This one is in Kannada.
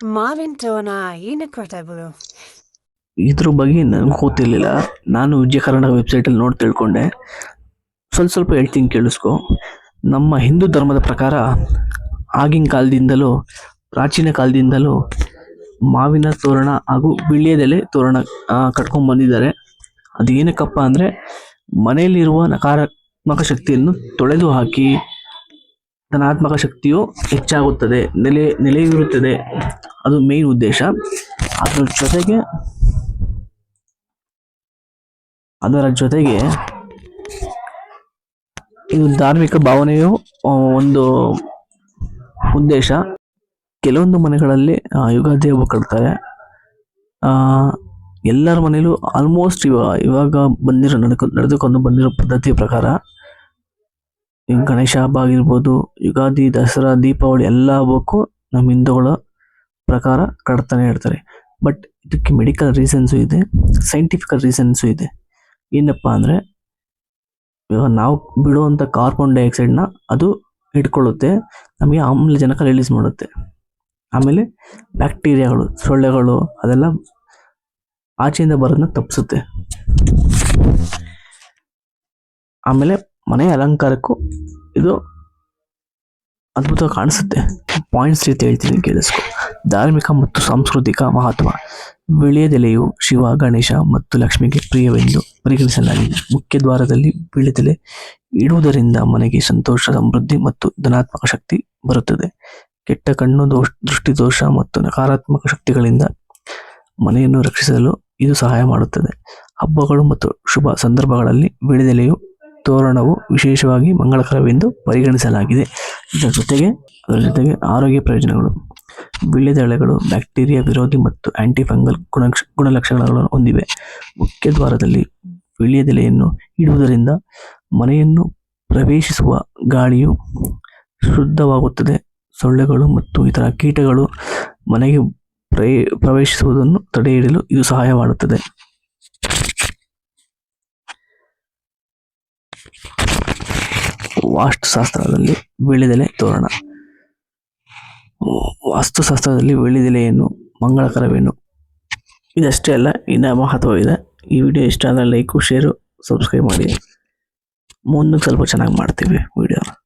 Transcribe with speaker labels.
Speaker 1: ಮಾವಿನ ತೋರಣ ಏನಕ್ಕೆ ಬಿಡು
Speaker 2: ಇದ್ರ ಬಗ್ಗೆ ನನಗೆ ಗೊತ್ತಿರಲಿಲ್ಲ. ನಾನು ವಿಜಯ ಕರ್ನಾಟಕ ವೆಬ್ಸೈಟಲ್ಲಿ ನೋಡಿ ತಿಳ್ಕೊಂಡೆ. ಸ್ವಲ್ಪ ಸ್ವಲ್ಪ ಹೇಳ್ತೀನಿ ಕೇಳಿಸ್ಕೊ. ನಮ್ಮ ಹಿಂದೂ ಧರ್ಮದ ಪ್ರಕಾರ ಆಗಿನ ಕಾಲದಿಂದಲೂ, ಪ್ರಾಚೀನ ಕಾಲದಿಂದಲೂ ಮಾವಿನ ತೋರಣ ಹಾಗೂ ಬಿಳಿಯದೆಲೆ ತೋರಣ ಕಟ್ಕೊಂಡು ಬಂದಿದ್ದಾರೆ. ಅದು ಏನಕ್ಕಪ್ಪ ಅಂದರೆ ಮನೆಯಲ್ಲಿರುವ ನಕಾರಾತ್ಮಕ ಶಕ್ತಿಯನ್ನು ತೊಳೆದು ಹಾಕಿ ಧನಾತ್ಮಕ ಶಕ್ತಿಯು ಹೆಚ್ಚಾಗುತ್ತದೆ, ನೆಲೆ, ನೆಲೆಯೂರುತ್ತದೆ. ಅದು ಮೇನ್ ಉದ್ದೇಶ. ಅದರ ಜೊತೆಗೆ ಅದರ ಜೊತೆಗೆ ಇದು ಧಾರ್ಮಿಕ ಭಾವನೆಯು ಒಂದು ಉದ್ದೇಶ. ಕೆಲವೊಂದು ಮನೆಗಳಲ್ಲಿ ಯುಗಾದಿ ಹಬ್ಬ ಕಟ್ತಾರೆ. ಎಲ್ಲರ ಮನೇಲೂ ಆಲ್ಮೋಸ್ಟ್ ಇವಾಗ ಇವಾಗ ಬಂದಿರೋ, ನಡ್ಕೊ, ನಡೆದುಕೊಂಡು ಬಂದಿರೋ ಪದ್ಧತಿಯ ಪ್ರಕಾರ ಗಣೇಶ ಹಬ್ಬ ಆಗಿರ್ಬೋದು, ಯುಗಾದಿ, ದಸರಾ, ದೀಪಾವಳಿ ಎಲ್ಲ ಹಬ್ಬಕ್ಕೂ ನಮ್ಮ ಹಿಂದೂಗಳ ಪ್ರಕಾರ ಕಡ್ತಾನೆ ಇರ್ತಾರೆ. ಬಟ್ ಇದಕ್ಕೆ ಮೆಡಿಕಲ್ ರೀಸನ್ಸು ಇದೆ ಸೈಂಟಿಫಿಕಲ್ ರೀಸನ್ಸು ಇದೆ. ಏನಪ್ಪ ಅಂದರೆ, ಇವಾಗ ನಾವು ಬಿಡುವಂಥ ಕಾರ್ಬನ್ ಡೈಆಕ್ಸೈಡ್ನ ಅದು ಹಿಡ್ಕೊಳ್ಳುತ್ತೆ ನಮಗೆ ಆಮ್ಲಜನಕ ರಿಲೀಸ್ ಮಾಡುತ್ತೆ. ಆಮೇಲೆ ಬ್ಯಾಕ್ಟೀರಿಯಾಗಳು ಸೊಳ್ಳೆಗಳು ಅದೆಲ್ಲ ಆಚೆಯಿಂದ ಬರೋದನ್ನ ತಪ್ಪಿಸುತ್ತೆ. ಆಮೇಲೆ ಮನೆಯ ಅಲಂಕಾರಕ್ಕೂ ಇದು ಅದ್ಭುತ ಕಾಣಿಸುತ್ತೆ. ಪಾಯಿಂಟ್ಸ್ ರೀತಿ ಹೇಳ್ತೀನಿ ಕೇಳಿಸ್ಕೊ. ಧಾರ್ಮಿಕ ಮತ್ತು ಸಾಂಸ್ಕೃತಿಕ ಮಹತ್ವ. ಬಿಳಿಯದೆಲೆಯು ಶಿವ, ಗಣೇಶ ಮತ್ತು ಲಕ್ಷ್ಮಿಗೆ ಪ್ರಿಯವೆಂದು ಪರಿಗಣಿಸಲಾಗಿದೆ. ಮುಖ್ಯ ದ್ವಾರದಲ್ಲಿ ಬಿಳಿದೆಲೆ ಇಡುವುದರಿಂದ ಮನೆಗೆ ಸಂತೋಷ, ಸಮೃದ್ಧಿ ಮತ್ತು ಧನಾತ್ಮಕ ಶಕ್ತಿ ಬರುತ್ತದೆ. ಕೆಟ್ಟ ಕಣ್ಣು ದೋಷ ದೃಷ್ಟಿ ದೋಷ ಮತ್ತು ನಕಾರಾತ್ಮಕ ಶಕ್ತಿಗಳಿಂದ ಮನೆಯನ್ನು ರಕ್ಷಿಸಲು ಇದು ಸಹಾಯ ಮಾಡುತ್ತದೆ. ಹಬ್ಬಗಳು ಮತ್ತು ಶುಭ ಸಂದರ್ಭಗಳಲ್ಲಿ ವೀಳ್ಯದೆಲೆಯು ತೋರಣವು ವಿಶೇಷವಾಗಿ ಮಂಗಳಕರವೆಂದು ಪರಿಗಣಿಸಲಾಗಿದೆ. ಇದರ ಜೊತೆಗೆ, ಅದರ ಜೊತೆಗೆ ಆರೋಗ್ಯ ಪ್ರಯೋಜನಗಳು ವೀಳ್ಯದೆಳೆಗಳು ಬ್ಯಾಕ್ಟೀರಿಯಾ ವಿರೋಧಿ ಮತ್ತು ಆಂಟಿಫಂಗಲ್ ಗುಣಕ್ಷ ಗುಣಲಕ್ಷಣಗಳನ್ನು ಹೊಂದಿವೆ. ಮುಖ್ಯ ದ್ವಾರದಲ್ಲಿ ವೀಳ್ಯದೆಲೆಯನ್ನು ಇಡುವುದರಿಂದ ಮನೆಯನ್ನು ಪ್ರವೇಶಿಸುವ ಗಾಳಿಯು ಶುದ್ಧವಾಗುತ್ತದೆ. ಸೊಳ್ಳೆಗಳು ಮತ್ತು ಇತರ ಕೀಟಗಳು ಮನೆಗೆ ಪ್ರೇ ಪ್ರವೇಶಿಸುವುದನ್ನು ತಡೆಹಿಡಿಯಲು ಇದು ಸಹಾಯ ಮಾಡುತ್ತದೆ ವಾಸ್ತುಶಾಸ್ತ್ರದಲ್ಲಿ ವೀಳ್ಯದೆಲೆ ತೋರಣ. ವಾಸ್ತುಶಾಸ್ತ್ರದಲ್ಲಿ ವೀಳ್ಯದೆಲೆಯನ್ನು ಮಂಗಳಕರವೇನು? ಇದಷ್ಟೇ ಅಲ್ಲ ಇನ್ನ ಮಹತ್ವವಿದೆ. ಈ ವಿಡಿಯೋ ಇಷ್ಟ ಆದರೆ ಲೈಕು, ಶೇರು, ಸಬ್ಸ್ಕ್ರೈಬ್ ಮಾಡಿ. ಮುಂದಕ್ಕೆ ಸ್ವಲ್ಪ ಚೆನ್ನಾಗಿ ಮಾಡ್ತೀವಿ ವಿಡಿಯೋನ.